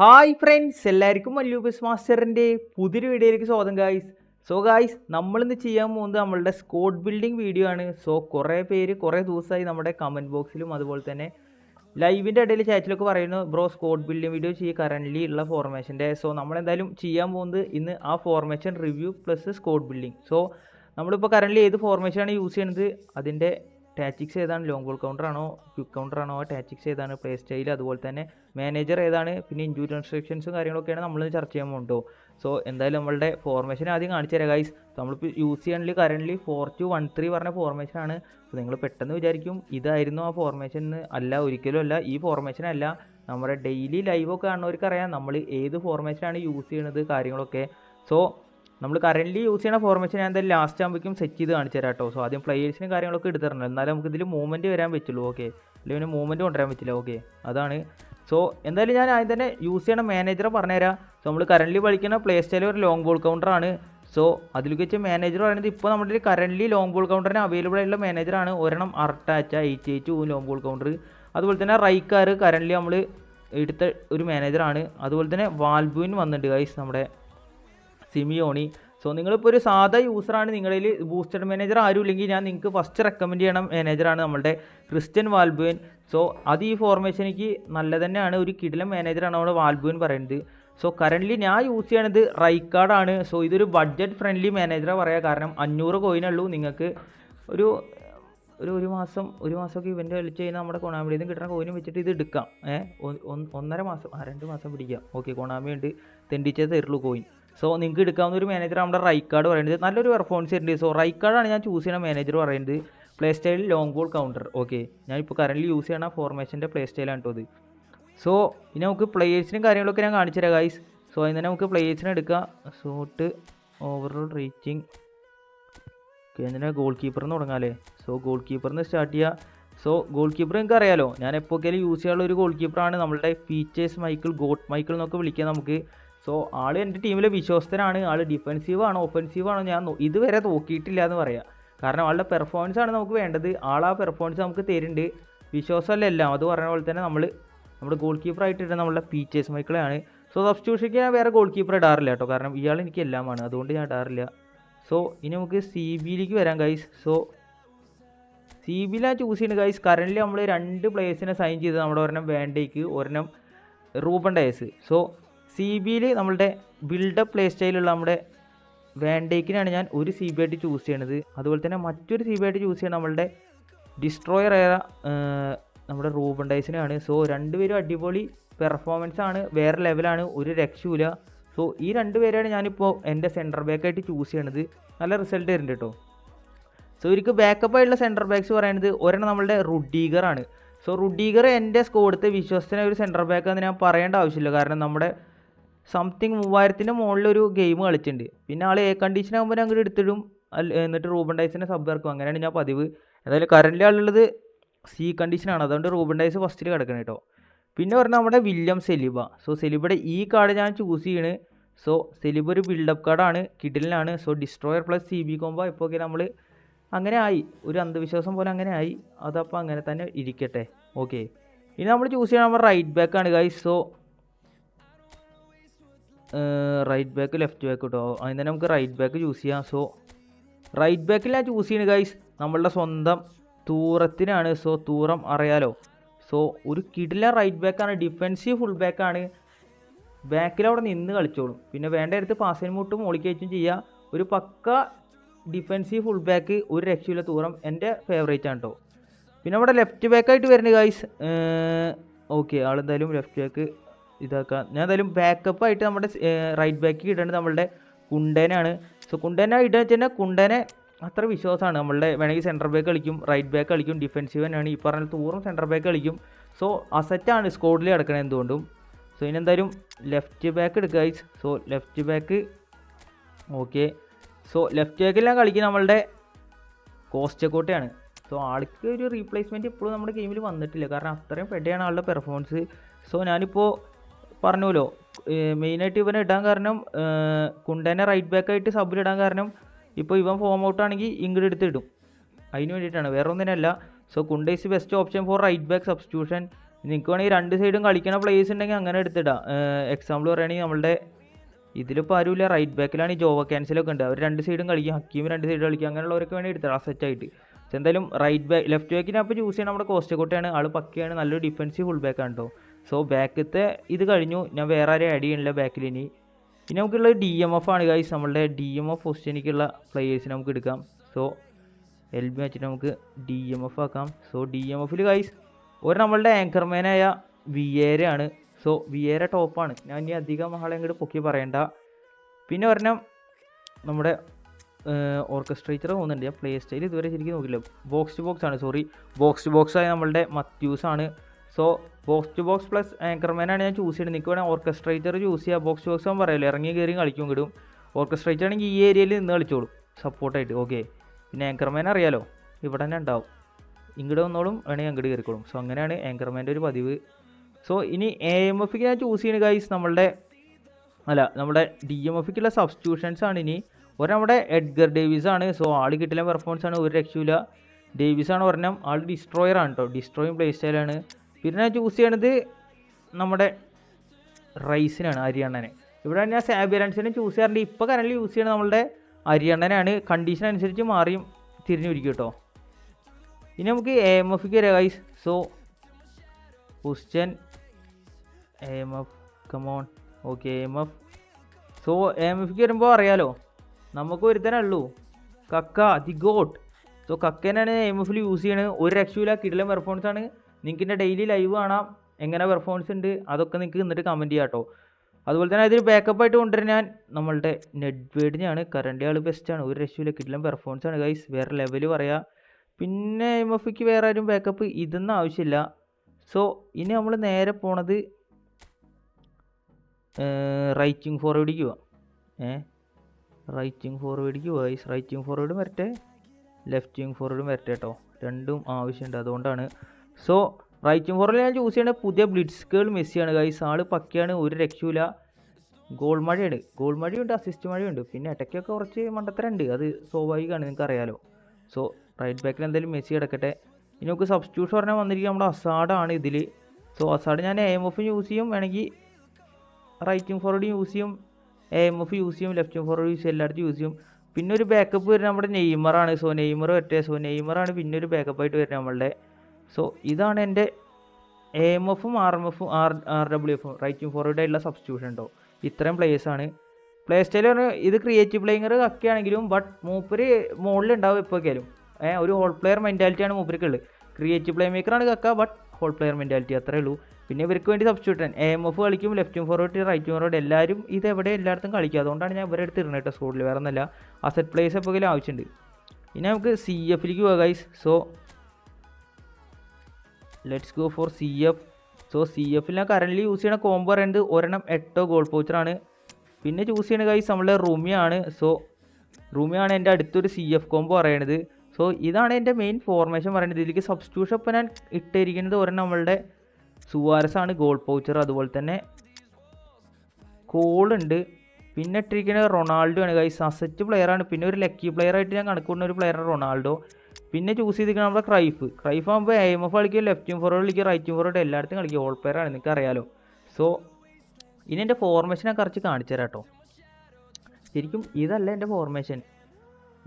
Hi friends എല്ലാവർക്കും മല്ലൂബസ് മാസ്റ്ററിന്റെ പുതിയൊരു വീഡിയോയിലേക്ക് സ്വാഗതം ഗായ്സ് സോ ഗായ്സ് നമ്മളിന്ന് ചെയ്യാൻ പോകുന്നത് നമ്മളുടെ സ്കോഡ് ബിൽഡിംഗ് വീഡിയോ ആണ്. സോ കുറേ പേര് കുറേ ദിവസമായി നമ്മുടെ കമന്റ് ബോക്സിലും അതുപോലെ തന്നെ ലൈവിന്റെ ഇടയിൽ ചാറ്റിലൊക്കെ പറയുന്നു ബ്രോ സ്കോഡ് ബിൽഡിംഗ് വീഡിയോ ചെയ്യുക കറന്റ്ലി ഉള്ള ഫോർമേഷന്റെ സോ നമ്മളെന്തായാലും ചെയ്യാൻ പോകുന്നത് ഇന്ന് ആ formation review plus squad building so നമ്മളിപ്പോൾ കറന്റ്ലി ഏത് ഫോർമേഷനാണ് യൂസ് ചെയ്യുന്നത്? അതിന്റെ ടാറ്റിക്സ് ഏതാണ്? ലോങ് ബോൾ കൗണ്ടർ ആണോ? ക്വിക്ക് കൗണ്ടർ ആണോ? ടാറ്റിക്സ് ഏതാണ്? പ്ലേ സ്റ്റൈൽ അതുപോലെ തന്നെ മാനേജർ ഏതാണ്? പിന്നെ ഇൻജൂരി റെസ്ട്രിക്ഷൻസും കാര്യങ്ങളൊക്കെയാണ് നമ്മൾ ചർച്ച ചെയ്യാൻ പോകുന്നുണ്ടോ സോ എന്തായാലും നമ്മളുടെ ഫോർമേഷൻ ആദ്യം കാണിച്ചു തരാം ഗൈസ് നമ്മളിപ്പോൾ യൂസ് ചെയ്യണമെങ്കിൽ currently four two one three പറഞ്ഞ ഫോർമേഷനാണ് അപ്പോൾ നിങ്ങൾ പെട്ടെന്ന് വിചാരിക്കും ഇതായിരുന്നു ആ ഫോർമേഷൻ എന്ന് അല്ല ഒരിക്കലും അല്ല. ഈ ഫോർമേഷൻ അല്ല. നമ്മുടെ ഡെയിലി ലൈവൊക്കെ കാണുന്നവർക്ക് അറിയാം നമ്മൾ ഏത് ഫോർമേഷനാണ് യൂസ് ചെയ്യുന്നത് കാര്യങ്ങളൊക്കെ. സോ നമ്മൾ കറന്റ്ലി യൂസ് ചെയ്യുന്ന ഫോർമേഷൻ ഞാൻ എന്തായാലും ലാസ്റ്റ് ആകുമ്പോഴേക്കും സെറ്റ് ചെയ്ത് കാണിച്ചു തരാം കേട്ടോ സോ ആദ്യം പ്ലേയേഴ്സിനും കാര്യങ്ങളൊക്കെ തരണം. എന്നാലും നമുക്ക് ഇതിൽ മൂവ്മെന്റ് വരാൻ പറ്റുള്ളൂ. ഓക്കെ അല്ലെങ്കിൽ മൂവ്മെന്റ് കൊണ്ടുവരാൻ പറ്റില്ല. ഓക്കെ അതാണ്. സോ എന്തായാലും ഞാൻ ആദ്യം തന്നെ യൂസ് ചെയ്യണ മാനേജറെ പറഞ്ഞുതരാം. സോ നമ്മൾ കറന്റ്ലി കളിക്കുന്ന പ്ലേ സ്റ്റൈൽ ഒരു ലോങ് ബോൾ കൗണ്ടറാണ് സോ അതിലേക്ക് വെച്ച് മാനേജർ പറയുന്നത് ഇപ്പോൾ നമ്മുടെ കറന്റ്ലി ലോങ് ബോൾ കൗണ്ടറിന് അവൈലബിൾ ആയിട്ടുള്ള മാനേജറാണ് ഒരെണ്ണം അർട്ടാച്ച eight eight long ball counter അതുപോലെ തന്നെ റൈക്കാർ കറന്റ്ലി നമ്മൾ എടുത്ത ഒരു മാനേജറാണ് അതുപോലെ തന്നെ വാൽബുവിൻ വന്നിട്ടുണ്ട് ഗൈസ് നമ്മുടെ സിമിയോണി. സോ നിങ്ങളിപ്പോൾ ഒരു സാധാ യൂസറാണ് നിങ്ങളിൽ ബൂസ്റ്റഡ് മാനേജർ ആരും ഇല്ലെങ്കിൽ ഞാൻ നിങ്ങൾക്ക് ഫസ്റ്റ് റെക്കമെൻഡ് ചെയ്യണം മാനേജറാണ് നമ്മുടെ ക്രിസ്ത്യൻ വാൽബുവൻ സോ അത് ഈ ഫോർമേഷനിക്ക് നല്ല തന്നെയാണ് ഒരു കിടിലം മാനേജറാണ് നമ്മുടെ വാൽബുവൻ പറയുന്നത്. സോ കറന്റ്ലി ഞാൻ യൂസ് ചെയ്യണത് റൈക്കാർഡാണ് സോ ഇതൊരു ബഡ്ജറ്റ് ഫ്രണ്ട്ലി മാനേജറാണ് പറയുക കാരണം അഞ്ഞൂറ് കോയിനുള്ളൂ നിങ്ങൾക്ക്. ഒരു ഒരു ഒരു മാസം ഒരു മാസമൊക്കെ ഇവന്റ് കളിച്ച് കഴിഞ്ഞാൽ നമ്മുടെ കൊണാമിയിൽ നിന്ന് കിട്ടുന്ന കോയിനും വെച്ചിട്ട് ഇത് എടുക്കാം. ഏഹ് ഒന്നര മാസം ആ രണ്ട് മാസം പിടിക്കാം. ഓക്കെ കൊണാമി ഉണ്ട്. തെണ്ടിച്ചേ തരുള്ളൂ കോയിൻ സോ നിങ്ങൾക്ക് എടുക്കാവുന്ന ഒരു മാനേജർ നമ്മുടെ റൈക്കാർഡ് പറയുന്നത്. നല്ലൊരു പെർഫോമൻസ് ഉണ്ട് സോ റൈക്കാർഡാണ് ഞാൻ ചൂസ് ചെയ്യുന്ന മാനേജർ പറയുന്നത്. Play style long ball counter okay ഞാനിപ്പോൾ കറന്റ് യൂസ് ചെയ്യണ ഫോർമേഷന്റെ പ്ലേ സ്റ്റൈലാണ് കേട്ടോ സോ ഇനി നമുക്ക് പ്ലേയേഴ്സിനും കാര്യങ്ങളൊക്കെ ഞാൻ കാണിച്ചു തരാം ഗൈസ് സോ അതിന് തന്നെ നമുക്ക് പ്ലേയേഴ്സിനെ എടുക്കാം. സോട്ട് ഓവറോൾ റീച്ചിങ് ഓക്കെ എന്തിനാ ഗോൾ കീപ്പറിന്ന് തുടങ്ങാമല്ലേ സോ ഗോൾ കീപ്പറിന്ന് സ്റ്റാർട്ട് ചെയ്യുക സോ ഗോൾ കീപ്പർ നിങ്ങൾക്ക് അറിയാലോ ഞാൻ എപ്പോഴൊക്കെയാലും യൂസ് ചെയ്യാനുള്ള ഒരു ഗോൾ കീപ്പറാണ് നമ്മളുടെ ഫീച്ചേഴ്സ് മൈക്കിൾ ഗോട്ട് മൈക്കിൾ എന്നൊക്കെ വിളിക്കാം നമുക്ക്. സോ ആൾ എന്റെ ടീമിലെ വിശ്വസ്തനാണ്. ആൾ ഡിഫെൻസീവ് ആണോ ഒഫെൻസീവ് ആണോ ഞാൻ ഇതുവരെ നോക്കിയിട്ടില്ല എന്ന് പറയാം. കാരണം ആളുടെ പെർഫോമൻസ് ആണ് നമുക്ക് വേണ്ടത്. ആൾ ആ പെർഫോമൻസ് നമുക്ക് തരുന്നുണ്ട്. വിശ്വാസമല്ല എല്ലാം. അത് പറഞ്ഞ പോലെ തന്നെ നമ്മൾ നമ്മുടെ ഗോൾ ഇടുന്ന നമ്മളുടെ പീച്ചേഴ്സ് മൈക്കിളാണ് സോ സബ്സ്റ്റിറ്റ്യൂഷനിക്ക് ഞാൻ വേറെ ഗോൾ കീപ്പർ ഇടാറില്ല കേട്ടോ. കാരണം ഇയാൾ എനിക്ക് എല്ലാമാണ് അതുകൊണ്ട് ഞാൻ ഇടാറില്ല. സോ ഇനി നമുക്ക് സി ബിയിലേക്ക് വരാം ഗൈസ് സോ സി ബിയിലാണ് ചൂസ് ചെയ്യുന്നത് ഗൈസ് കറന്റ് നമ്മൾ രണ്ട് പ്ലേയേഴ്സിനെ സൈൻ ചെയ്ത് നമ്മുടെ ഒരെണ്ണം വേണ്ടേക്ക് ഒരെണ്ണം റൂബൻ ഡയസ് സോ സി ബിയിൽ നമ്മളുടെ ബിൽഡപ്പ് പ്ലേ സ്റ്റൈലുള്ള നമ്മുടെ വാൻഡേക്കിനാണ് ഞാൻ ഒരു സി ബി ആയിട്ട് ചൂസ് ചെയ്യണത്. അതുപോലെ തന്നെ മറ്റൊരു സി ബി ആയിട്ട് ചൂസ് ചെയ്യണത് നമ്മളുടെ ഡിസ്ട്രോയർ ഏറ നമ്മുടെ റൂബൺ ഡൈസിനാണ് സോ രണ്ടുപേരും അടിപൊളി പെർഫോമൻസ് ആണ്. വേറെ ലെവലാണ് ഒരു രക്ഷയില്ല സോ ഈ രണ്ട് പേരാണ് ഞാനിപ്പോൾ എന്റെ സെന്റർ ബാക്കായിട്ട് ചൂസ് ചെയ്യണത്. നല്ല റിസൾട്ട് വരുന്നുണ്ട് കേട്ടോ സോ ഇവർക്ക് ബാക്കപ്പായിട്ടുള്ള സെന്റർ ബാക്ക്സ് പറയുന്നത് ഒരെണ്ണം നമ്മളുടെ റുഡീഗർ ആണ്. സോ റുഡീഗർ എന്റെ സ്കോഡത്തെ വിശ്വസ്തനായ ഒരു സെന്റർ ബാക്ക് എന്ന് ഞാൻ പറയേണ്ട ആവശ്യമില്ല. കാരണം നമ്മുടെ സംതിങ് മൂവായിരത്തിന്റെ മുകളിലൊരു ഗെയിം കളിച്ചിട്ടുണ്ട്. പിന്നെ ആൾ എ കണ്ടീഷൻ ആകുമ്പോൾ അങ്ങോട്ട് എടുത്തിടും. എന്നിട്ട് റൂബൻ ഡൈസിനെ സബ് ഇറക്കും. അങ്ങനെയാണ് ഞാൻ പതിവ്. ഏതായാലും കറന്റ് ആളുള്ളത് സി കണ്ടീഷനാണ് അതുകൊണ്ട് റൂബൻ ഡൈസ് ഫസ്റ്റിൽ കിടക്കണം കേട്ടോ പിന്നെ പറഞ്ഞാൽ നമ്മുടെ വില്യം സെലിബ സോ സെലിബയുടെ ഈ കാർഡ് ഞാൻ ചൂസ് ചെയ്യണ്. സോ സെലിബ ഒരു ബിൽഡപ്പ് കാർഡാണ് കിഡിലിനാണ് so destroyer plus C B combo ഇപ്പോൾ നമ്മൾ അങ്ങനെ ആയി. ഒരു അന്ധവിശ്വാസം പോലെ അങ്ങനെ ആയി. അതപ്പോൾ അങ്ങനെ തന്നെ ഇരിക്കട്ടെ. ഓക്കെ ഇനി നമ്മൾ ചൂസ് ചെയ്യണം നമ്മുടെ റൈറ്റ് ബാക്ക് ആണ് guys so right back left back കേട്ടോ അതിന് തന്നെ നമുക്ക് റൈറ്റ് ബാക്ക് ചൂസ് ചെയ്യാം. സോ റൈറ്റ് ബാക്കിൽ ഞാൻ ചൂസ് ചെയ്യുന്നത് ഗൈസ് നമ്മളുടെ സ്വന്തം തൂറത്തിനാണ്. സോ തൂറം അറിയാലോ? സോ ഒരു കിടില റൈറ്റ് ബാക്കാണ് ഡിഫെൻസീവ് ഫുൾ ബാക്കാണ് ബാക്കിൽ അവിടെ നിന്ന് കളിച്ചോളും. പിന്നെ വേണ്ട അടുത്ത് പാസിന് മുട്ടും മോളിക്കയറ്റും ചെയ്യുക ഒരു പക്ക ഡിഫെൻസീവ് ഫുൾ ബാക്ക് ഒരു രക്ഷയില്ല തൂറം. എന്റെ ഫേവറേറ്റ് ആണ് കേട്ടോ പിന്നെ അവിടെ ലെഫ്റ്റ് ബാക്കായിട്ട് വരുന്നത് ഗൈസ് ഓക്കെ ആളെന്തായാലും ലെഫ്റ്റ് ബാക്ക് ഇതാക്കാം. ഞാൻ എന്തായാലും ബാക്കപ്പ് ആയിട്ട് നമ്മുടെ റൈറ്റ് ബാക്ക് ഇടേണ്ടത് നമ്മളുടെ കുണ്ടേനാണ് സോ കുണ്ടേനെ ഇടുക വെച്ചാൽ കുണ്ടേനെ അത്ര വിശ്വാസമാണ്. നമ്മളുടെ വേണമെങ്കിൽ സെന്റർ ബാക്ക് കളിക്കും റൈറ്റ് ബാക്ക് കളിക്കും ഡിഫെൻസീവ് തന്നെയാണ്. ഈ പറഞ്ഞ തൂറും സെന്റർ ബാക്ക് കളിക്കും. സോ അസറ്റാണ് സ്കോഡിൽ കിടക്കണത് എന്തുകൊണ്ടും. സോ ഇനി എന്തായാലും ലെഫ്റ്റ് ബാക്ക് എടുക്കുക guys so left back okay so left ബാക്കിൽ ഞാൻ കളിക്കുന്നത് നമ്മളുടെ കോസ്റ്റക്കോട്ടയാണ് സോ ആൾക്ക് ഒരു റീപ്ലേസ്മെന്റ് ഇപ്പോഴും നമ്മുടെ ഗെയിമിൽ വന്നിട്ടില്ല. കാരണം അത്രയും പെടയാണ് ആളുടെ പെർഫോമൻസ് സോ ഞാനിപ്പോൾ പറഞ്ഞല്ലോ മെയിനായിട്ട് ഇവനെ ഇടാൻ കാരണം കുണ്ടനെ റൈറ്റ് ബാക്ക് ആയിട്ട് സബിൽ ഇടാൻ കാരണം ഇപ്പോൾ ഇവൻ ഫോം ഔട്ട് ആണെങ്കിൽ ഇങ്ങോട്ട് എടുത്ത് ഇടും. അതിന് വേണ്ടിയിട്ടാണ്. വേറെ ഒന്നിനല്ല so Kounde is best option for right back substitution നിങ്ങൾക്ക് വേണമെങ്കിൽ രണ്ട് സൈഡും കളിക്കുന്ന പ്ലേയേഴ്സ് ഉണ്ടെങ്കിൽ അങ്ങനെ എടുത്തിടാം എക്സാമ്പിൾ പറയുകയാണെങ്കിൽ നമ്മളുടെ ഇതിലിപ്പോൾ ആരുമില്ല റൈറ്റ് ബാക്കിലാണ് ഈ ജോവ ക്യാൻസലൊക്കെ ഉണ്ട് അവർ രണ്ട് സൈഡും കളിക്കും. ഹക്കീം രണ്ട് സൈഡ് കളിക്കും. അങ്ങനെയുള്ളവർക്ക് വേണ്ടി എടുത്തിടാം സെറ്റായിട്ട് പക്ഷെ എന്തായാലും റൈറ്റ് ബാക്ക് ലെഫ്റ്റ് ബാക്കിനെ അപ്പോൾ ചൂസ് ചെയ്യണം നമ്മുടെ കോസ്റ്റക്കോട്ടയാണ് ആൾ പക്കയാണ്. നല്ലൊരു ഡിഫൻസീവ് ഫുൾ ബാക്കാണ് കേട്ടോ സോ ബാക്കത്തെ ഇത് കഴിഞ്ഞു. ഞാൻ വേറെ ആരെയും ആഡ് ചെയ്യണില്ല ബാക്കിൽ ഇനി. ഇനി നമുക്കുള്ളത് ഡി എം എഫ് ആണ് ഗൈസ് നമ്മളുടെ ഡി എം എഫ് പൊസിഷനിലേക്കുള്ള പ്ലേയേഴ്സിനെ നമുക്ക് എടുക്കാം. സോ എൽ ബി വെച്ചിട്ട് നമുക്ക് ഡി എം എഫ് ആക്കാം. സോ ഡി എം എഫിൽ ഗൈസ് ഒരു നമ്മളുടെ ആങ്കർമാനായ വിയേരയാണ് സോ വിയേര ടോപ്പാണ് ഞാൻ ഇനി അധികം ആളെ അങ്ങോട്ട് പൊക്കി പറയണ്ട. പിന്നെ ഒരെണ്ണം നമ്മുടെ ഓർക്കസ്ട്രേറ്റർ പോകുന്നുണ്ട് ഞാൻ പ്ലേ സ്റ്റൈൽ ഇതുവരെ ശരിക്കും നോക്കില്ല ബോക്സ് ടു ബോക്സ് ആണ് സോറി ബോക്സ് ടു ബോക്സ് ആയ നമ്മളുടെ മത്യൂസ് ആണ്. So box to box plus ആങ്കർമാനാണ് ഞാൻ ചൂസ് ചെയ്യുന്നത് നിങ്ങൾക്ക് ഓർക്കസ്ട്രേറ്റർ ചൂസ് ചെയ്യുക ബോക്സ് ടു ബോക്സ് ആകുമ്പോൾ പറയല്ലോ ഇറങ്ങി കയറി കളിക്കും കിടും ഓർക്കസ്ട്രേറ്റർ ആണെങ്കിൽ ഈ ഏരിയയിൽ നിന്ന് കളിച്ചോളും. സപ്പോർട്ടായിട്ട് ഓക്കെ പിന്നെ ആങ്കർമാൻ അറിയാലോ? ഇവിടെ തന്നെ ഉണ്ടാവും. ഇങ്ങോട്ട് വന്നോളും വേണമെങ്കിൽ അങ്ങോട്ട് കയറിക്കോളും സോ അങ്ങനെയാണ് ആങ്കർമാന്റെ ഒരു പതിവ്. സോ ഇനി എ എം എഫിക്ക് ഞാൻ ചൂസ് ചെയ്യുന്ന ഗൈസ് നമ്മളുടെ അല്ല നമ്മുടെ ഡി എം എഫിക്കുള്ള സബ്സ്റ്റിറ്റ്യൂഷൻസ് ആണ് ഇനി. ഒരു നമ്മുടെ എഡ്ഗർ ഡേവിസ് ആണ്. സോ ആൾ കിട്ടില്ല പെർഫോമൻസ് ആണ് ഒരു രക്ഷയില്ല ഡേവിസ് ആണ് പറഞ്ഞാൽ ആൾ ഡിസ്ട്രോയർ ആണ് കേട്ടോ ഡിസ്ട്രോയിങ് പ്ലേ സ്റ്റൈലാണ് പിന്നെ ചൂസ് ചെയ്യണത് നമ്മുടെ റൈസിനാണ് ഹരിയാണനെ ഇവിടെ ഞാൻ സാബിയറൻസിനെ ചൂസ് ചെയ്യാറുണ്ട്. ഇപ്പോൾ കറന്റ് യൂസ് ചെയ്യണത് നമ്മളുടെ അരിയണ്ണനാണ് കണ്ടീഷൻ അനുസരിച്ച് മാറിയും തിരിഞ്ഞിരിക്കും കേട്ടോ ഇനി നമുക്ക് എ എം എഫിക്ക് വരാം so question A M F come on okay M F so M എഫിക്ക് വരുമ്പോൾ അറിയാലോ നമുക്ക് ഒരുത്തനേ ഉള്ളൂ കക്ക ദി ഗോട്ട് സോ കക്കേനാണ് എം എഫിൽ യൂസ് ചെയ്യണത്. ഒരു രക്ഷയില്ല കിടിലം പെർഫോമൻസ് ആണ്. നിങ്ങൾക്ക് എന്റെ ഡെയിലി ലൈവ് കാണാം. എങ്ങനെ പെർഫോമൻസ് ഉണ്ട് അതൊക്കെ നിങ്ങൾക്ക് എന്നിട്ട് കമന്റ് ചെയ്യാം കേട്ടോ അതുപോലെ തന്നെ അതിൽ ബാക്കപ്പ് ആയിട്ട് കൊണ്ടുവരാൻ നമ്മളുടെ നെഡ്വേഡിനെയാണ് കറണ്ട് ആൾ ബെസ്റ്റാണ് ഒരു രക്ഷയില്ല കിട്ടില്ല പെർഫോമൻസ് ആണ് ഗൈസ് വേറെ ലെവൽ പറയാം. പിന്നെ എം എഫിക്ക് വേറെ ആരും ബാക്കപ്പ് ഇതൊന്നും ആവശ്യമില്ല. സോ ഇനി നമ്മൾ നേരെ പോണത് റൈറ്റിംഗ് ഫോർവേഡിലേക്ക് പോവാം. ഏ റൈറ്റിംഗ് ഫോർവേഡിലേക്ക് പോവാം ഗൈസ് റൈറ്റിംഗ് ഫോർവേഡും വരട്ടെ. ലെഫ്റ്റിംഗ് ഫോർവേഡും വരട്ടെ കേട്ടോ രണ്ടും ആവശ്യമുണ്ട്. അതുകൊണ്ടാണ് സോ റൈറ്റിംഗ് ഫോറിൽ ഞാൻ ചൂസ് ചെയ്യേണ്ട പുതിയ ബ്ലിഡ്സ് കേൾ മെസ്സിയാണ് ഗൈസ് ആൾ പക്കയാണ് ഒരു രക്ഷയില്ല ഗോൾ മഴയുണ്ട്. ഗോൾ മഴയുണ്ട് അസിസ്റ്റ് മഴയുണ്ട്. പിന്നെ ഇടയ്ക്കൊക്കെ കുറച്ച് മണ്ടത്തരമുണ്ട്. അത് സ്വാഭാവികമാണ് നിങ്ങൾക്ക് അറിയാലോ സോ റൈറ്റ് ബാക്കിൽ എന്തായാലും മെസ്സി കിടക്കട്ടെ. ഇനി നമുക്ക് സബ്സ്റ്റ്യൂഷൻ പറഞ്ഞാൽ വന്നിരിക്കുക നമ്മുടെ അസാഡാണ് ഇതിൽ സോ അസാഡ് ഞാൻ എ എം എഫ് യൂസ് ചെയ്യും. വേണമെങ്കിൽ റൈറ്റിംഗ് ഫോർവേഡ് യൂസ് ചെയ്യും. എ എം എഫ് യൂസ് ചെയ്യും. ലെഫ്റ്റിംഗ് ഫോർവേഡ് യൂസ് ചെയ്യും എല്ലായിടത്തും യൂസ് ചെയ്യും. പിന്നെ ഒരു ബാക്കപ്പ് വരുന്നത് നമ്മുടെ നെയ്മറാണ് സോ നെയ്മർ പറ്റേ സോ നെയ്മറാണ് പിന്നെ ഒരു ബാക്കപ്പ് ആയിട്ട് വരുന്നത് നമ്മളുടെ സോ ഇതാണ് എന്റെ എ എം എഫും ആർ എം എഫും ആർ ആർ ഡബ്ല്യു എഫും റൈറ്റിംഗ് ഫോർവേഡ് ആയിട്ടുള്ള സബ്സ്റ്റിറ്റ്യൂഷൻ ഉണ്ടോ? ഇത്രയും പ്ലേയേഴ്സാണ് പ്ലേ പറഞ്ഞാൽ ഇത് ക്രിയേറ്റീവ് പ്ലേയിങ്ങർ ഒക്കെ ആണെങ്കിലും ബട്ട് മൂപ്പര് മുകളിലുണ്ടാവും എപ്പോഴേക്കാലും ഏഹ് ഒരു ഹോൾ പ്ലെയർ മെന്റാലിറ്റിയാണ് മൂപ്പർക്ക് ഉള്ളത്. ക്രിയേറ്റീവ് പ്ലേ മേക്കറാണ് കക്ക ബട്ട് ഹോൾ പ്ലെയർ മെന്റാലിറ്റി അത്രേ ഉള്ളൂ. പിന്നെ ഇവർക്ക് വേണ്ടി സബ്സ്റ്റിറ്റ്യൂട്ടൻ എ എം എഫ് കളിക്കും ലെഫ്റ്റും ഫോർവേഡ് റൈറ്റും ഫോർവേഡ് എല്ലാവരും ഇത് എവിടെ എല്ലായിടത്തും കളിക്കും. അതുകൊണ്ടാണ് ഞാൻ ഇവരെ എടുത്ത് ഇരുന്നിട്ട് സ്കൂളിൽ വേറെ ഒന്നല്ല അസറ്റ് പ്ലേസ് എപ്പോഴെങ്കിലും ആവശ്യമുണ്ട്. ഇനി നമുക്ക് സി എഫിലേക്ക് പോകാം guys so let's go for C F so C എഫിൽ ഞാൻ കറന്റ് യൂസ് ചെയ്യണ കോംബോ പറയുന്നത് ഒരെണ്ണം എട്ടോ ഗോൾ പോച്ചറാണ് പിന്നെ ചൂസ് ചെയ്യണ കൈസ് നമ്മളെ റൂമിയാണ് സോ റൂമിയാണ് എന്റെ അടുത്തൊരു സി എഫ് കോംബോ പറയണത്. സോ ഇതാണ് എന്റെ മെയിൻ ഫോർമേഷൻ പറയുന്നത് ഇതിലേക്ക് സബ്സ്റ്റിറ്റ്യൂഷൻ ഇപ്പോൾ ഞാൻ ഇട്ടിരിക്കുന്നത് ഒരെണ്ണം നമ്മളുടെ സുവാരസാണ് ഗോൾ പൗച്ചർ അതുപോലെ തന്നെ കോളുണ്ട് പിന്നെ ഇട്ടിരിക്കുന്നത് റൊണാൾഡോ ആണ് ഗൈസ് അസറ്റ് പ്ലെയറാണ് പിന്നെ ഒരു ലക്കി പ്ലെയർ ആയിട്ട് ഞാൻ കണക്കൂടുന്ന ഒരു പ്ലെയറാണ് റൊണാൾഡോ പിന്നെ ചൂസ് ചെയ്തിരിക്കണം നമ്മുടെ ക്രൈഫ് ക്രൈഫ് ആകുമ്പോൾ എ എം എഫ് കളിക്കും ലെഫ്റ്റും ഫോർവേഡ് കളിക്കും റൈറ്റും ഫോർവേഡ് എല്ലായിടത്തും കളിക്കും. ഓൾ പ്ലെയർ ആണ് നിങ്ങൾക്ക് അറിയാലോ സോ ഇനി എന്റെ ഫോർമേഷൻ ഞാൻ കുറച്ച് കാണിച്ചു തരാം കേട്ടോ ശരിക്കും ഇതല്ല എന്റെ ഫോർമേഷൻ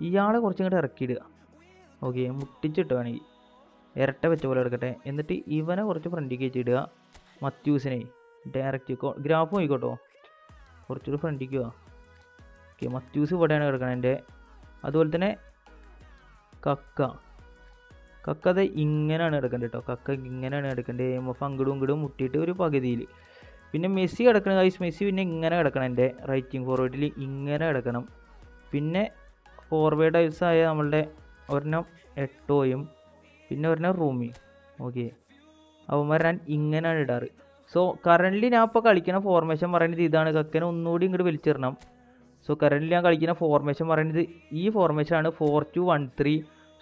ഇയാളെ കുറച്ചും കൂടെ ഇറക്കിയിടുക. ഓക്കെ മുട്ടിച്ചിട്ട് വേണമെങ്കിൽ. ഇരട്ട വെച്ച പോലെ എടുക്കട്ടെ. എന്നിട്ട് ഇവനെ കുറച്ച് ഫ്രണ്ടിലേക്ക് വെച്ചിടുക മത്യൂസിനെ ഡയറക്റ്റ് ഗ്രാഫ് നോക്കിക്കോട്ടോ. കുറച്ചുകൂടി ഫ്രണ്ടിലേക്ക് പോവാ ഓക്കെ മത്യൂസ് ഇവിടെയാണ് കിടക്കണത് എന്റെ. അതുപോലെ തന്നെ കക്ക. കക്ക അത് ഇങ്ങനെയാണ് എടുക്കേണ്ടത് കേട്ടോ കക്ക ഇങ്ങനെയാണ് എടുക്കേണ്ടത് എം എഫ് അങ്ങടും ഇങ്ങടും മുട്ടിയിട്ട് ഒരു പകുതിയിൽ പിന്നെ മെസ്സി കിടക്കണ ഗൈസ് മെസ്സി പിന്നെ ഇങ്ങനെ കിടക്കണം എന്റെ റൈറ്റിംഗ് ഫോർവേഡിൽ ഇങ്ങനെ കിടക്കണം. പിന്നെ ഫോർവേഡ് ആയ നമ്മളുടെ ഒരെണ്ണം എട്ടോയും പിന്നെ ഒരെണ്ണം റൂമി. ഓക്കെ. അവന്മാർ ഞാൻ ഇങ്ങനെയാണ് ഇടാറ്. സോ കറന്റ്ലി ഞാൻ ഇപ്പോൾ കളിക്കുന്ന ഫോർമേഷൻ പറയുന്നത് ഇതാണ്. കക്കനെ ഒന്നുകൂടി ഇങ്ങോട്ട് വലിച്ചിടണം. സോ കറന്റ് ഞാൻ കളിക്കുന്ന ഫോർമേഷൻ പറയുന്നത് ഈ ഫോർമേഷനാണ് four two one three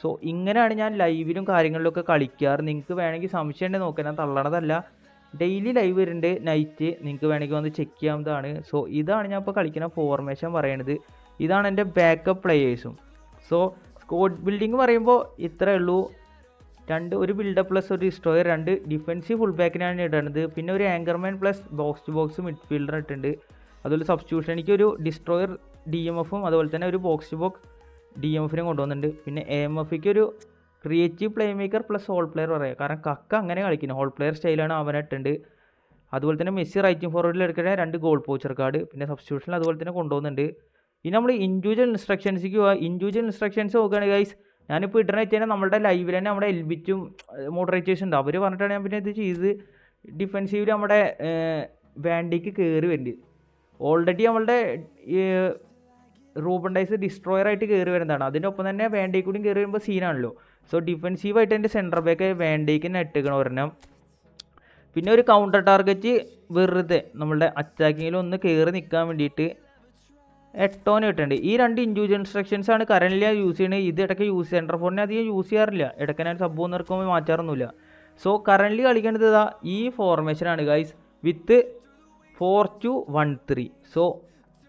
so ഇങ്ങനെയാണ് ഞാൻ ലൈവിലും കാര്യങ്ങളിലൊക്കെ കളിക്കാറ്. നിങ്ങൾക്ക് വേണമെങ്കിൽ സംശയം ഉണ്ടെങ്കിൽ നോക്കാം ഞാൻ തള്ളണതല്ല. ഡെയിലി ലൈവ് വരുന്നുണ്ട് നൈറ്റ് നിങ്ങൾക്ക് വേണമെങ്കിൽ വന്ന് ചെക്ക് ചെയ്യാവുന്നതാണ്. സോ ഇതാണ് ഞാൻ ഇപ്പോൾ കളിക്കുന്ന ഫോർമേഷൻ പറയണത്. ഇതാണ് എന്റെ ബാക്കപ്പ് പ്ലെയേഴ്സും സോ സ്കോഡ് ബിൽഡിംഗ് പറയുമ്പോൾ ഇത്രയേ ഉള്ളൂ. രണ്ട് ഒരു ബിൽഡപ്പ് പ്ലസ് ഒരു ഡിസ്ട്രോയർ രണ്ട് ഡിഫൻസീവ് ഫുൾ ബാക്കിനാണ് ഇടുന്നത് പിന്നെ ഒരു anchorman plus box to box midfielder ഇട്ടിട്ടുണ്ട്. അതുപോലെ സബ്സ്റ്റിറ്റ്യൂഷൻ എനിക്ക് ഒരു ഡിസ്ട്രോയർ ഡി എം എഫും അതുപോലെ തന്നെ ഒരു ബോക്സ് ബോക്സ് ഡി എം എഫിനും കൊണ്ടുവന്നിട്ടുണ്ട്. പിന്നെ എ എം എഫിക്ക് ഒരു creative playmaker plus hole player പറയാം. കാരണം കക്ക അങ്ങനെ കളിക്കുന്നു. ഹോൾ പ്ലെയർ സ്റ്റൈലാണ് അവനിട്ടുണ്ട് അതുപോലെ തന്നെ മെസ്സി റൈറ്റിംഗ് ഫോർവേഡിൽ എടുക്കുന്ന രണ്ട് ഗോൾ പോച്ചർ കാർഡ് പിന്നെ സബ്സ്റ്റിറ്റ്യൂഷനിൽ അതുപോലെ തന്നെ കൊണ്ടുപോകുന്നുണ്ട് ഇനി നമ്മൾ ഇൻഡിവിജ്വൽ ഇൻസ്ട്രക്ഷൻസിക്ക് പോവുക ഇൻഡിവിജ്വൽ ഇൻസ്ട്രക്ഷൻസ് നോക്കുകയാണെങ്കിൽ ഗൈസ് ഞാനിപ്പോൾ ഇടണ തന്നെ നമ്മുടെ ലൈവിൽ തന്നെ നമ്മുടെ എൽബിറ്റും മോഡറേറ്റേഴ്സ് ഉണ്ട്. അവർ പറഞ്ഞിട്ടാണ് ഞാൻ പിന്നെ ഇത് ചെയ്ത് ഡിഫെൻസീവിൽ നമ്മുടെ വാൻഡിക്ക് കയറി വരുന്നുണ്ട് ഓൾറെഡി നമ്മളുടെ റൂബൺ ഡൈസ് ഡിസ്ട്രോയർ ആയിട്ട് കയറി വരുന്നതാണ്. അതിന്റെ ഒപ്പം തന്നെ വേണ്ടേ കൂടി കയറി വരുമ്പോൾ സീനാണല്ലോ സോ ഡിഫെൻസീവായിട്ട് എന്റെ സെന്റർ ബാക്ക് വേണ്ടേക്ക് തന്നെ ഇട്ടേക്കണം ഒരെണ്ണം. പിന്നെ ഒരു കൗണ്ടർ ടാർഗറ്റ് വെറുതെ നമ്മളുടെ അറ്റാക്കിങ്ങിൽ ഒന്ന് കയറി നിൽക്കാൻ വേണ്ടിയിട്ട് എട്ടോന് കിട്ടുന്നുണ്ട് ഈ രണ്ട് ഇൻഡിവിജ്വൽ ഇൻസ്ട്രക്ഷൻസ് ആണ് കറൻലി യൂസ് ചെയ്യുന്നത് ഇത് ഇടയ്ക്ക് യൂസ് സെന്റർ ഫോണിനെ അധികം യൂസ് ചെയ്യാറില്ല. ഇടയ്ക്ക് ഞാൻ സബ് നിർക്കുമ്പോൾ മാറ്റാറൊന്നുമില്ല. സോ കറന്റ് കളിക്കേണ്ടത് ഈ ഫോർമേഷനാണ് guys with four two one three so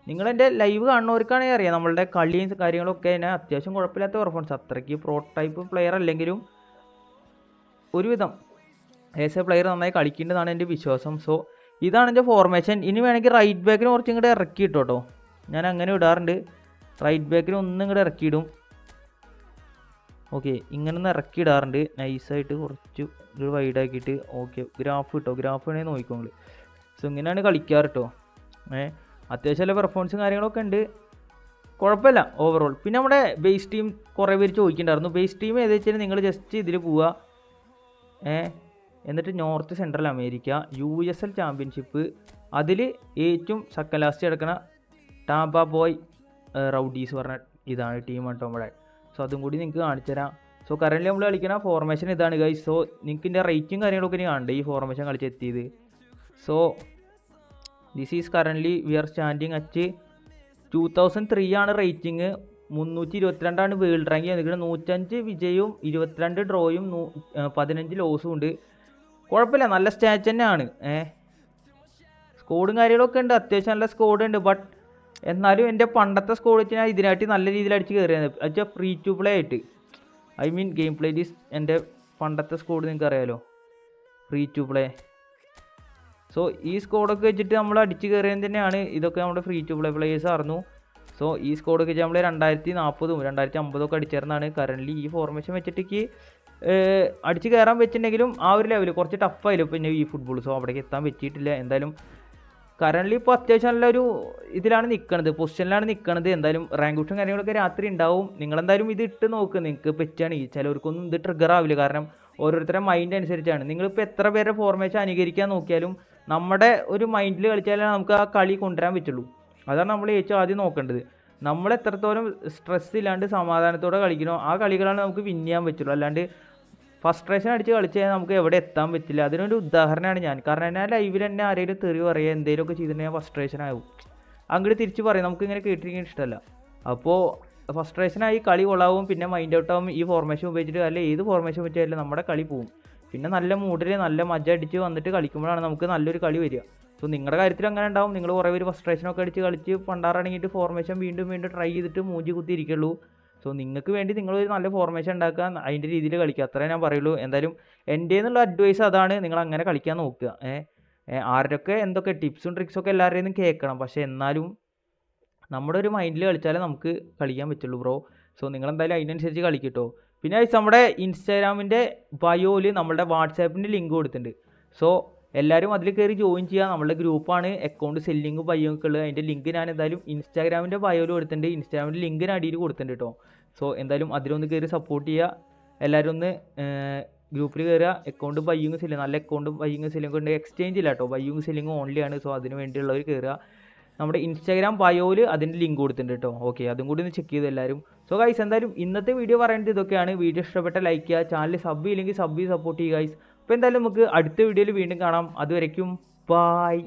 നിങ്ങളെന്റെ live കാണുന്നവർക്കാണെങ്കിൽ അറിയാം നമ്മളുടെ കളിയും കാര്യങ്ങളൊക്കെ തന്നെ അത്യാവശ്യം കുഴപ്പമില്ലാത്ത പെർഫോമൻസ് അത്രയ്ക്ക് പ്രോ ടൈപ്പ് പ്ലെയർ അല്ലെങ്കിലും ഒരുവിധം ഏസ് എ പ്ലെയർ നന്നായി കളിക്കേണ്ടതാണ് എന്റെ വിശ്വാസം. സോ ഇതാണ് എന്റെ ഫോർമേഷൻ ഇനി വേണമെങ്കിൽ റൈറ്റ് ബാക്കിന് കുറച്ച് ഇങ്ങോട്ട് ഇറക്കി കേട്ടോ ഞാൻ അങ്ങനെ ഇടാറുണ്ട്. റൈറ്റ് ബാക്കിന് ഒന്നും ഇങ്ങോട്ട് ഇറക്കിയിടും ഓക്കെ ഇങ്ങനെ ഒന്ന് ഇറക്കി ഇടാറുണ്ട്. നൈസായിട്ട് കുറച്ച് ഇത് വൈഡാക്കിയിട്ട് ഓക്കെ ഗ്രാഫ് കിട്ടോ ഗ്രാഫ് വേണമെങ്കിൽ നോക്കിക്കോങ്ങൾ സോ ഇങ്ങനെയാണ് കളിക്കാറ് കേട്ടോ ഏ അത്യാവശ്യം നല്ല പെർഫോമൻസും കാര്യങ്ങളൊക്കെ ഉണ്ട്. കുഴപ്പമില്ല ഓവറോൾ പിന്നെ നമ്മുടെ ബേസ് ടീം കുറേ പേര് ചോദിക്കുന്നുണ്ടായിരുന്നു ബേസ് ടീം ഏത് വെച്ചാൽ നിങ്ങൾ ജസ്റ്റ് ഇതിൽ പോവുക. ഏ എന്നിട്ട് north central America U S L championship അതിൽ ഏറ്റവും സെക്കൻഡ് ലാസ്റ്റ് കിടക്കുന്ന ടാബ ബോയ് റൗഡീസ് പറഞ്ഞ ഇതാണ് ടീം കേട്ടോ നമ്മുടെ. സോ അതും കൂടി നിങ്ങൾക്ക് കാണിച്ചു തരാം. സോ കറന്റ്ലി നമ്മൾ കളിക്കുന്ന ഫോർമേഷൻ ഇതാണ് ഗൈസ് സോ നിങ്ങൾക്ക് ഇതിന്റെ റേറ്റും കാര്യങ്ങളൊക്കെ ഇനി കാണണ്ടേ ഈ formation കളിച്ചെത്തിയത് so this is currently we are standing at two thousand three ആണ് റേറ്റിംഗ് മുന്നൂറ്റി ഇരുപത്തിരണ്ടാണ് വേൾഡ് റാങ്ക് എന്നിട്ട് നൂറ്റഞ്ച് വിജയവും ഇരുപത്തിരണ്ട് ഡ്രോയും നൂ പതിനഞ്ച് ലോസും ഉണ്ട്. കുഴപ്പമില്ല നല്ല സ്റ്റാച്ച് തന്നെയാണ്. ഏഹ് സ്കോഡും കാര്യങ്ങളൊക്കെ ഉണ്ട്. അത്യാവശ്യം നല്ല സ്കോഡ് ഉണ്ട്. ബട്ട് എന്നാലും എന്റെ പണ്ടത്തെ സ്കോഡ് വെച്ച് ഞാൻ ഇതിനായിട്ട് നല്ല രീതിയിൽ അടിച്ച് കയറിയത്. വെച്ചാൽ ഫ്രീ ടു പ്ലേ ആയിട്ട്. I mean game play is എന്റെ പണ്ടത്തെ സ്കോഡ് നിങ്ങൾക്ക് അറിയാമല്ലോ ഫ്രീ ടു പ്ലേ സോ ഈ സ്കോഡൊക്കെ വെച്ചിട്ട് നമ്മൾ അടിച്ച് കയറിയത് തന്നെയാണ്. ഇതൊക്കെ നമ്മുടെ ഫ്രീ ടു പ്ലേ പ്ലേയേഴ്സ് ആയിരുന്നു. സോ ഈ സ്കോഡൊക്കെ വെച്ച് നമ്മൾ രണ്ടായിരത്തി നാൽപ്പതും രണ്ടായിരത്തി അമ്പതൊക്കെ അടിച്ചേർന്നാണ് കറന്റ്ലി ഈ ഫോർമേഷൻ വെച്ചിട്ടേക്ക് അടിച്ച് കയറാൻ വെച്ചിട്ടുണ്ടെങ്കിലും ആ ഒരു ലെവൽ കുറച്ച് ടഫായാലും പിന്നെ ഈ ഫുട്ബോൾ സോ അവിടേക്ക് എത്താൻ പറ്റിയിട്ടില്ല. എന്തായാലും കറന്റ്ലി ഇപ്പോൾ അത്യാവശ്യം നല്ലൊരു ഇതിലാണ് നിൽക്കണത് പൊസിഷനിലാണ് നിൽക്കണത് എന്തായാലും റാങ്ക് പുഷും കാര്യങ്ങളൊക്കെ രാത്രി ഉണ്ടാവും. നിങ്ങളെന്തായാലും ഇത് ഇട്ട് നോക്ക്. നിങ്ങൾക്ക് പറ്റുകയാണെങ്കിൽ ചിലവർക്കൊന്നും ഇത് ട്രിഗർ ആവില്ല. കാരണം ഓരോരുത്തരുടെ മൈൻഡ് അനുസരിച്ചാണ്. നിങ്ങളിപ്പോൾ എത്ര പേരെ ഫോർമേഷൻ അനുകരിക്കാൻ നോക്കിയാലും നമ്മുടെ ഒരു മൈൻഡിൽ കളിച്ചാലേ നമുക്ക് ആ കളി കൊണ്ടുവരാൻ പറ്റുള്ളൂ. അതാണ് നമ്മൾ ഏറ്റവും ആദ്യം നോക്കേണ്ടത്. നമ്മൾ എത്രത്തോളം സ്ട്രെസ് ഇല്ലാണ്ട് സമാധാനത്തോടെ കളിക്കണോ ആ കളികളാണ് നമുക്ക് വിൻ ചെയ്യാൻ പറ്റുള്ളൂ. അല്ലാണ്ട് ഫസ്ട്രേഷൻ അടിച്ച് കളിച്ച് കഴിഞ്ഞാൽ നമുക്ക് എവിടെ എത്താൻ പറ്റില്ല. അതിനൊരു ഉദാഹരണമാണ് ഞാൻ. കാരണം ഞാൻ ലൈവിൽ തന്നെ ആരെങ്കിലും തെറി പറയുക എന്തെങ്കിലുമൊക്കെ ചെയ്തിട്ടുണ്ടെങ്കിൽ ഫസ്ട്രേഷൻ ആവും. അങ്ങോട്ട് തിരിച്ച് പറയും. നമുക്ക് ഇങ്ങനെ കേട്ടിരിക്കാൻ ഇഷ്ടമല്ല. അപ്പോൾ ഫസ്ട്രേഷനായി കളി കൊള്ളാവും പിന്നെ മൈൻഡ് ഔട്ടാവും ഈ ഫോർമേഷൻ ഉപയോഗിച്ചിട്ട് അല്ലെ ഏത് ഫോർമേഷൻ വെച്ചാലും നമ്മുടെ കളി പോവും. പിന്നെ നല്ല മൂഡിൽ നല്ല മജ്ജ അടിച്ച് വന്നിട്ട് കളിക്കുമ്പോഴാണ് നമുക്ക് നല്ലൊരു കളി വരിക. സോ നിങ്ങളുടെ കാര്യത്തിൽ അങ്ങനെ ഉണ്ടാവും. നിങ്ങൾ കുറേ പേര് ഫസ്ട്രേഷനൊക്കെ അടിച്ച് കളിച്ച് പണ്ടാറടങ്ങിയിട്ട് ഫോർമേഷൻ വീണ്ടും വീണ്ടും ട്രൈ ചെയ്തിട്ട് മൂഞ്ചി കുത്തി ഇരിക്കുള്ളൂ. സോ നിങ്ങൾക്ക് വേണ്ടി നിങ്ങളൊരു നല്ല ഫോർമേഷൻ ഉണ്ടാക്കുക. അതിന്റെ രീതിയിൽ കളിക്കുക. അത്രേ ഞാൻ പറയുള്ളൂ. എന്തായാലും എന്റെ എന്നുള്ള അഡ്വൈസ് അതാണ് നിങ്ങൾ അങ്ങനെ കളിക്കാൻ നോക്കുക. ഏഹ് ആരുടെയൊക്കെ എന്തൊക്കെ ടിപ്സും ട്രിക്സൊക്കെ എല്ലാവരുടെയും നിന്നും കേൾക്കണം. പക്ഷേ എന്നാലും നമ്മുടെ ഒരു മൈൻഡിൽ കളിച്ചാലേ നമുക്ക് കളിക്കാൻ പറ്റുള്ളൂ ബ്രോ സോ നിങ്ങളെന്തായാലും അതിനനുസരിച്ച് കളിക്കട്ടോ പിന്നെ നമ്മുടെ ഇൻസ്റ്റാഗ്രാമിന്റെ ബയോയിൽ നമ്മളുടെ വാട്സാപ്പിന്റെ ലിങ്ക് കൊടുത്തിട്ടുണ്ട്. സോ എല്ലാവരും അതിൽ കയറി ജോയിൻ ചെയ്യുക. നമ്മുടെ ഗ്രൂപ്പാണ് അക്കൗണ്ട് സെല്ലിങ് ബയ്യൊക്കെ ഉള്ളത്. അതിന്റെ ലിങ്ക് ഞാൻ എന്തായാലും ഇൻസ്റ്റാഗ്രാമിന്റെ ബയോയിൽ കൊടുത്തിട്ടുണ്ട്. ഇൻസ്റ്റാഗ്രാമിന്റെ ലിങ്ക് ഞാൻ അടിയിൽ കൊടുത്തിട്ടുണ്ട് കേട്ടോ സോ എന്തായാലും അതിലൊന്ന് കയറി സപ്പോർട്ട് ചെയ്യുക. എല്ലാവരും ഒന്ന് ഗ്രൂപ്പിൽ കയറുക. അക്കൗണ്ട് ബയ്യിങ് സെല്ലിങ് നല്ല അക്കൗണ്ടും ബയ്യിങ് സെല്ലിങ് ഉണ്ട് എക്സ്ചേഞ്ച് ഇല്ല കേട്ടോ ബയ്യിങ് സെല്ലിങ് ഓൺലി ആണ്. സോ അതിന് വേണ്ടിയുള്ളവർ കയറുക. നമ്മുടെ ഇൻസ്റ്റാഗ്രാം ബയോയിൽ അതിന്റെ ലിങ്ക് കൊടുത്തിട്ടുണ്ട് കേട്ടോ ഓക്കെ അതും കൂടി ഒന്ന് ചെക്ക് ചെയ്ത് എല്ലാവരും സോ ഗൈസ് എന്തായാലും ഇന്നത്തെ വീഡിയോ പറയേണ്ടത് ഇതൊക്കെയാണ്. വീഡിയോ ഇഷ്ടപ്പെട്ട ലൈക്ക് ചെയ്യുക. ചാനൽ സബ് ഇല്ലെങ്കിൽ സബ് സപ്പോർട്ട് ചെയ്യുക ഗൈസ് അപ്പോൾ എന്തായാലും നമുക്ക് അടുത്ത വീഡിയോയിൽ വീണ്ടും കാണാം. അതുവരയ്ക്കും ബായ്